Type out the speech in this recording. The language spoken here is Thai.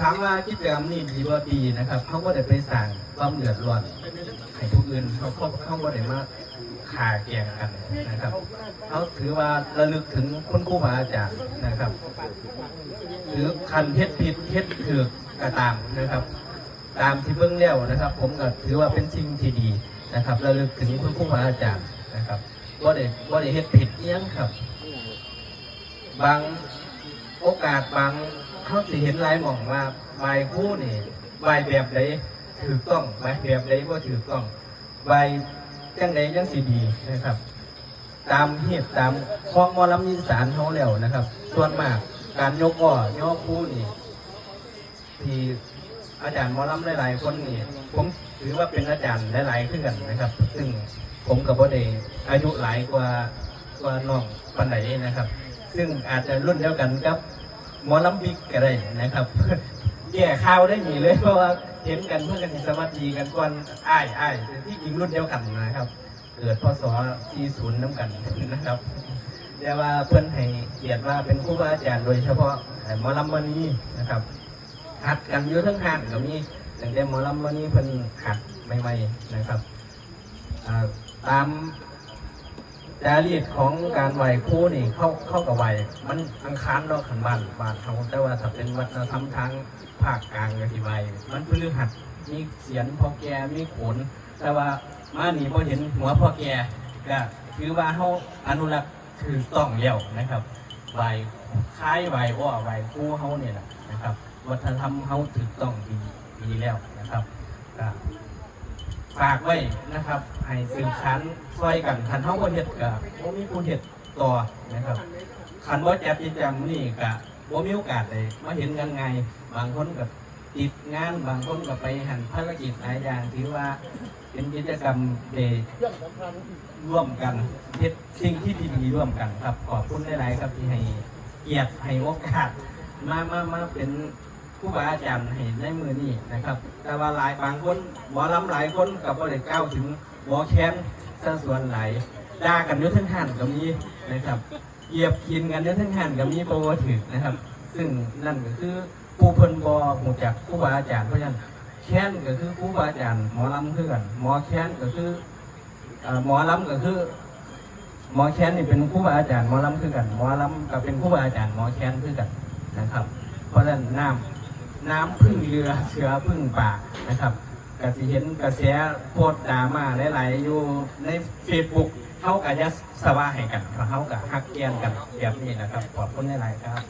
ถามว่ากิจกรรมนี่ดีว่าดีนะครับเขาก็ได้ไปสั่งความเดือดร้อนให้ผู้อื่นเขาเขาเขาก็ได้มาขาแกงกันนะครับเขาถือว่าระลึกถึงคุณครูบาอาจารย์นะครับหรือคันเฮ็ดผิดเฮ็ดถือกกระตามนะครับ ตามที่เบื้องแล้วนะครับ ผมก็ถือว่าเป็นสิ่งที่ดีนะครับระลึกถึงคุณครูบาอาจารย์นะครับว่าได้ว่าได้เฮ็ดผิดเอี้ยงครับ บางโอกาสบาง เขาสิเห็นลายหม่องว่าใบคู่นี่ใบแบบใดถูกต้องใบแบบใดว่าถูกต้องใบจังใดยังสิดีนะครับ ตามเหตุตามคล้องมอลำยินสารเขาแล้วนะครับ ส่วนมากการยกอ้อยกคู่นี่ที่อาจารย์มอลำหลายๆคนนี่ผมถือว่าเป็นอาจารย์หลายๆขึ้นกันนะครับ ซึ่งผมกับพ่อเดอายุหลายกว่ากว่าน้องปันไหนนะครับ ซึ่งอาจจะรุ่นเดียวกันกับ หมอลำบิกก็ได้นะครับแย่ข่าวได้หนีเลยเพราะว่าเห็นกันเพื่อนกันสิสวัสดีกันก่อนอ้ายอ้ายที่จริงรุ่นเดียวกันนะครับ เกิดพศ40น้ำกันนะครับแต่ว่าเพื่อนให้เกียรติว่าเป็นครูบาอาจารย์โดยเฉพาะหมอลำวันนี้นะครับหัดกันอยู่ทั้งห้านก็มีตั้งแต่หมอลำวันนี้เพิ่นหัดใหม่ๆนะครับตาม จารีตของการไหวครู่นี่เข้าเข้ากับไหวมันอังคารเนาะขันบ้านบ้านเขาแต่ว่าถ้าเป็นวัฒนธรรมทางภาคกลางก็ที่ไหวมันพฤหัสมีเสียนพ่อแกมีโขน แต่ว่ามานี่พอเห็นหัวพ่อแกก็ถือว่าเขาอนุรักษ์ถือต้องแล้วนะครับไหวคล้ายไหวว่าไหวครู่เขาเนี่ยแหละนะครับ วัฒนธรรมเขาถูกต้องดีดีแล้วนะครับ ฝากไว้นะครับให้สื่อชั้นช่วยกันคันเท่าคนเห็ดกับว่ามีผู้เห็ดต่อนะครับคันว่าจัดกิจกรรมนี่กับว่ามีโอกาสเลยมาเห็นกันไง บางคนกับติดงานบางคนกับไปหันภารกิจหลายอย่างถือว่าเป็นกิจกรรมเดย์ร่วมกันเฮ็ดสิ่งที่ดีๆร่วมกันครับขอบคุณหลายๆครับที่ให้เกียรติให้โอกาสมามามาเป็น ผู้บาอาจารย์ให้ในมือนี่นะครับ แต่ว่าหลายบางคนหมอลำหลายคนกับว่าได้ก้าถึงหมอแค้นซะส่วนหลายด่ากันอยุทั้งหันก็มีนะครับเหยียบกินกันอยุทั้งหันก็มีโปรถึกนะครับ ซึ่งนั่นก็คือผู้เพิ่นบอหูจักผู้บาอาจารย์เพราะฉะนั้นแค้นก็คือผู้บาอาจารย์หมอลำคือกันหมอแค้นก็คือหมอลำก็คือหมอแค้นนี่เป็นครูบาอาจารย์หมอลำคือกันหมอลำก็เป็นครูบาอาจารย์หมอแค้นคือกันนะครับ เพราะฉะนั้นน้ำ น้ำพึ่งเรือเสือพึ่งป่านะครับกสิเห็นกระแสโพดดราม่าหลายๆอยู่ในเฟซบุ๊กเขากับยัสสวาให้กันเขากับฮักเกียนกันแบบนี้นะครับขอบคุณหลายๆครับ